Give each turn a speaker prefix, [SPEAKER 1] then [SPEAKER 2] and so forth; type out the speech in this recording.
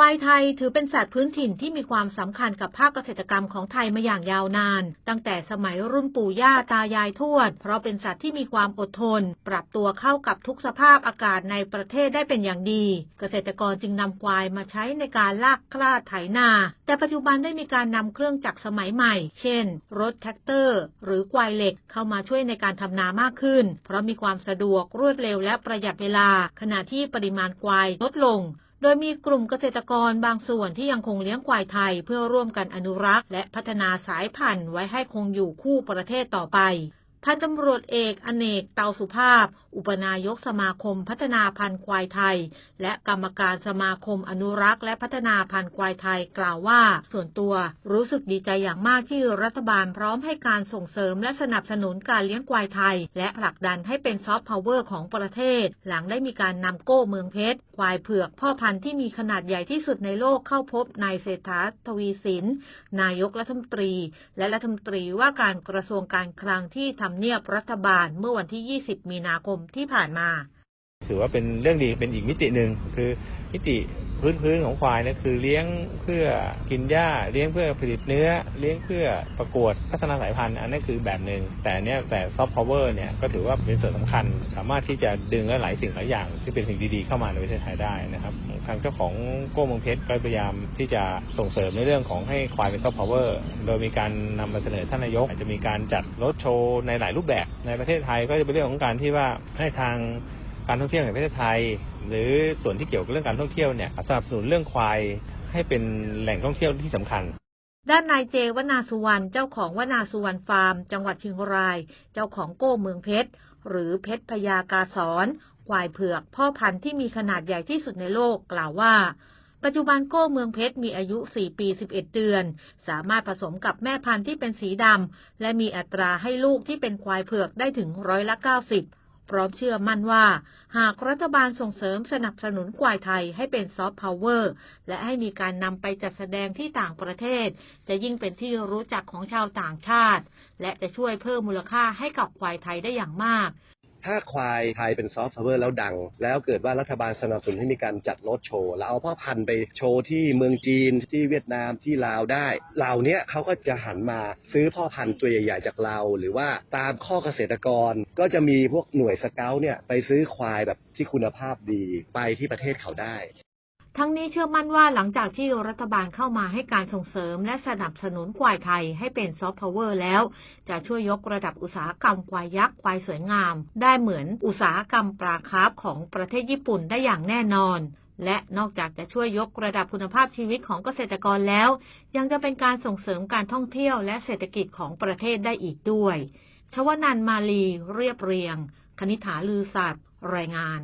[SPEAKER 1] ควายไทยถือเป็นสัตว์พื้นถิ่นที่มีความสำคัญกับภาคเกษตรกรรมของไทยมาอย่างยาวนาน ตั้งแต่สมัยรุ่นปู่ย่าตายายทวด เพราะเป็นสัตว์ที่มีความอดทน ปรับตัวเข้ากับทุกสภาพอากาศในประเทศได้เป็นอย่างดี เกษตรกรจึงนำควายมาใช้ในการลากคลาดไถนา แต่ปัจจุบันได้มีการนำเครื่องจักรสมัยใหม่ เช่น รถแท็กเตอร์ หรือควายเหล็กเข้ามาช่วยในการทำนามากขึ้น เพราะมีความสะดวกรวดเร็วและประหยัดเวลา ขณะที่ปริมาณควายลดลง โดยมีกลุ่มเกษตรกรบางส่วนที่ยังคงเลี้ยงควายไทย เพื่อร่วมกันอนุรักษ์และพัฒนาสายพันธุ์ไว้ให้คงอยู่คู่ประเทศต่อไป พันตำรวจเอกอเนกเตาสุภาพ อุปนายกสมาคมพัฒนาพันธุ์ควายไทย และกรรมการสมาคมอนุรักษ์และพัฒนาพันธุ์ควายไทยกล่าวว่า ส่วนตัวรู้สึกดีใจอย่างมากที่รัฐบาลพร้อมให้การส่งเสริมและสนับสนุนการเลี้ยงควายไทย และผลักดันให้เป็นซอฟต์พาวเวอร์ของประเทศ หลังได้มีการนำโก้เมืองเพชรควายเผือกพ่อพันธุ์ที่มีขนาดใหญ่ที่สุดในโลกเข้าพบนายเศรษฐาทวีสินนายกรัฐมนตรี และรัฐมนตรีว่าการกระทรวงการคลังที่ทำเนียบรัฐบาลเมื่อวันที่ 20 มีนาคมที่ผ่านมา
[SPEAKER 2] ถือว่าเป็นเรื่องดีเป็นอีกมิติหนึ่งคือมิติ พื้นพื้นของควายเนี่ยคือเลี้ยงเพื่อกินหญ้าเลี้ยงเพื่อผลิตเนื้อ เลี้ยงเพื่อประกวดพัฒนาสายพันธุ์อันนั้นคือแบบหนึ่งแต่เนี้ยแต่ซอฟต์พาวเวอร์เนี่ยก็ถือว่าเป็นส่วนสำคัญ สามารถที่จะดึงหลายสิ่งหลายอย่าง ที่เป็นสิ่งดีๆเข้ามาในประเทศไทยได้นะครับทางเจ้าของโก้เมืองเพชรก็พยายามที่จะส่งเสริมในเรื่องของให้ควายเป็นซอฟต์พาวเวอร์โดยมีการนำมาเสนอท่านนายกอาจจะมีการจัดรถโชว์ในหลายรูปแบบในประเทศไทยก็จะเป็นเรื่องของการที่ว่าให้ทางการท่องเที่ยวแห่งประเทศไทย หรือส่วนที่เกี่ยวกับเรื่องการท่องเที่ยวเนี่ยสนับสนุนเรื่องควายให้เป็นแหล่งท่องเที่ยวที่สำคัญ
[SPEAKER 1] ด้านนายเจวนาสุวรรณเจ้าของวนาสุวรรณฟาร์ม จังหวัดเชียงราย เจ้าของโก้เมืองเพชรหรือเพชรพยากาสอนควายเผือกพ่อพันธุ์ที่มีขนาดใหญ่ที่สุดในโลกกล่าวว่า ปัจจุบันโก้เมืองเพชรมีอายุ 4 ปี 11 เดือน สามารถผสมกับแม่พันธุ์ที่เป็นสีดำและมีอัตราให้ลูกที่เป็นควายเผือกได้ถึงร้อยละ 90 พร้อมเชื่อมั่นว่า หากรัฐบาลส่งเสริมสนับสนุนควายไทยให้เป็นซอฟต์พาวเวอร์และให้มีการนำไปจัดแสดงที่ต่างประเทศ จะยิ่งเป็นที่รู้จักของชาวต่างชาติ และจะช่วยเพิ่มมูลค่าให้กับควายไทยได้อย่างมาก
[SPEAKER 3] ถ้าควายไทยเป็นซอฟต์พาวเวอร์แล้วดัง แล้วเกิดว่ารัฐบาลสนับสนุนให้มีการจัดรถโชว์แล้วเอาพ่อพันธุ์ไปโชว์ที่เมืองจีนที่เวียดนามที่ลาวได้เหล่านี้เขาก็จะหันมาซื้อพ่อพันธุ์ตัวใหญ่ๆจากเรา หรือว่าตามข้อเกษตรกร ก็จะมีพวกหน่วยสเกลเนี่ยไปซื้อควายแบบที่คุณภาพดีไปที่ประเทศเขาได้
[SPEAKER 1] ทั้งนี้เชื่อมั่นว่าหลังจากที่รัฐบาลเข้ามาให้การส่งเสริม และสนับสนุนควายไทยให้เป็นซอฟต์พาวเวอร์แล้ว จะช่วยยกระดับอุตสาหกรรมควายยักษ์ควายสวยงาม ได้เหมือนอุตสาหกรรมปลาคาร์ฟของประเทศญี่ปุ่นได้อย่างแน่นอน และนอกจากจะช่วยยกระดับคุณภาพชีวิตของเกษตรกรแล้ว ยังจะเป็นการส่งเสริมการท่องเที่ยวและเศรษฐกิจของประเทศได้อีกด้วยชวนันมาลีเรียบเรียง คณิฐาลือสัตว์รายงาน